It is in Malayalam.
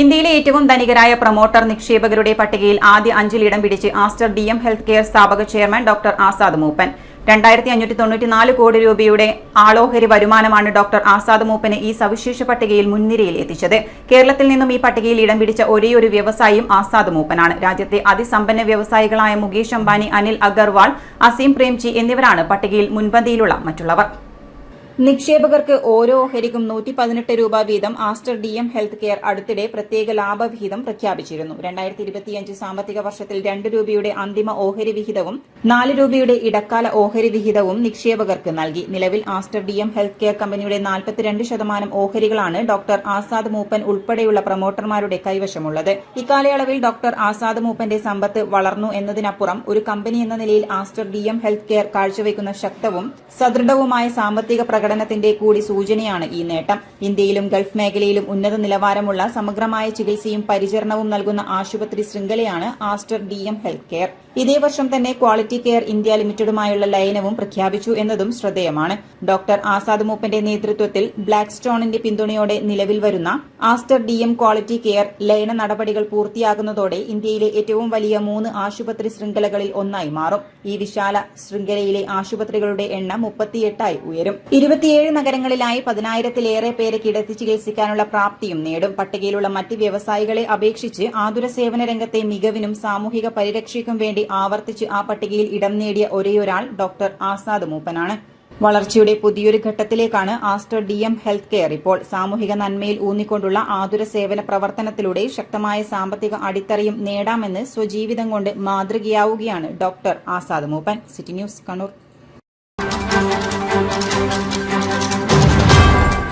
ഇന്ത്യയിലെ ഏറ്റവും ധനികരായ പ്രൊമോട്ടർ നിക്ഷേപകരുടെ പട്ടികയിൽ ആദ്യ അഞ്ചിലിടം പിടിച്ച് Aster D M health care സ്ഥാപക ചെയർമാൻ ഡോക്ടർ ആസാദ് മൂപ്പൻ. രണ്ടായിരത്തി അഞ്ഞൂറ്റി തൊണ്ണൂറ്റിനാല് കോടി രൂപയുടെ ആളോഹരി വരുമാനമാണ് ഡോക്ടർ ആസാദ് മൂപ്പന് ഈ സവിശേഷ പട്ടികയിൽ മുൻനിരയിൽ എത്തിച്ചത്. കേരളത്തിൽ നിന്നും ഈ പട്ടികയിൽ ഇടം പിടിച്ച ഒരേയൊരു വ്യവസായിയും ആസാദ് മൂപ്പനാണ്. രാജ്യത്തെ അതിസമ്പന്ന വ്യവസായികളായ മുകേഷ് അംബാനി അനിൽ അഗർവാൾ അസീം പ്രേംജി എന്നിവരാണ് പട്ടികയിൽ മുൻപന്തിയിലുള്ള മറ്റുള്ളവർ. നിക്ഷേപകർക്ക് ഓരോ ഓഹരിക്കും നൂറ്റി പതിനെട്ട് രൂപ വീതം Aster D M health care അടുത്തിടെ പ്രത്യേക ലാഭവിഹിതം പ്രഖ്യാപിച്ചിരുന്നു. രണ്ടായിരത്തി ഇരുപത്തിയഞ്ച് സാമ്പത്തിക വർഷത്തിൽ രണ്ട് രൂപയുടെ അന്തിമ ഓഹരി വിഹിതവും നാല് രൂപയുടെ ഇടക്കാല ഓഹരി വിഹിതവും നിക്ഷേപകർക്ക് നൽകി. നിലവിൽ Aster D M health care കമ്പനിയുടെ നാൽപ്പത്തിരണ്ട് ശതമാനം ഓഹരികളാണ് ഡോക്ടർ ആസാദ് മൂപ്പൻ ഉൾപ്പെടെയുള്ള പ്രൊമോട്ടർമാരുടെ കൈവശമുള്ളത്. ഇക്കാലയളവിൽ ഡോക്ടർ ആസാദ് മൂപ്പന്റെ സമ്പത്ത് വളർന്നു എന്നതിനപ്പുറം ഒരു കമ്പനി എന്ന നിലയിൽ Aster D M health care കാഴ്ചവെക്കുന്ന ശക്തവും സദൃഢവുമായ സാമ്പത്തിക പ്രകടനത്തിന്റെ കൂടി സൂചനയാണ് ഈ നേട്ടം. ഇന്ത്യയിലും ഗൾഫ് മേഖലയിലും ഉന്നത നിലവാരമുള്ള സമഗ്രമായ ചികിത്സയും പരിചരണവും നൽകുന്ന ആശുപത്രി ശൃംഖലയാണ് Aster D M health care. ഇതേ വർഷം തന്നെ ക്വാളിറ്റി കെയർ ഇന്ത്യ ലിമിറ്റഡുമായുള്ള ലയനവും പ്രഖ്യാപിച്ചു എന്നതും ശ്രദ്ധേയമാണ്. ഡോക്ടർ ആസാദ് മൂപ്പന്റെ നേതൃത്വത്തിൽ ബ്ലാക്ക് സ്റ്റോണിന്റെ പിന്തുണയോടെ നിലവിൽ വരുന്ന Aster D M quality care ലയന നടപടികൾ പൂർത്തിയാകുന്നതോടെ ഇന്ത്യയിലെ ഏറ്റവും വലിയ മൂന്ന് ആശുപത്രി ശൃംഖലകളിൽ ഒന്നായി മാറും. ഈ വിശാല ശൃംഖലയിലെ ആശുപത്രികളുടെ എണ്ണം മുപ്പത്തിയെട്ടായി ഉയരും. ഇരുപത്തിയേഴ് നഗരങ്ങളിലായി പതിനായിരത്തിലേറെ പേരെ കിടത്തി ചികിത്സിക്കാനുള്ള പ്രാപ്തിയും നേടും. പട്ടികയിലുള്ള മറ്റ് വ്യവസായികളെ അപേക്ഷിച്ച് ആതുര സേവന രംഗത്തെ മികവിനും സാമൂഹിക പരിരക്ഷയ്ക്കും വേണ്ടി ആവർത്തിച്ച് ആ ഇടം നേടിയ ഒരേയൊരാൾ ഡോക്ടർ ആസാദ് മൂപ്പനാണ്. വളർച്ചയുടെ പുതിയൊരു ഘട്ടത്തിലേക്കാണ് Aster D M health care ഇപ്പോൾ സാമൂഹിക നന്മയിൽ ഊന്നിക്കൊണ്ടുള്ള ആതുര സേവന പ്രവർത്തനത്തിലൂടെ ശക്തമായ സാമ്പത്തിക അടിത്തറയും നേടാമെന്ന് സ്വജീവിതം കൊണ്ട് മാതൃകയാവുകയാണ് doctor Azad Moopen. City news Kannur.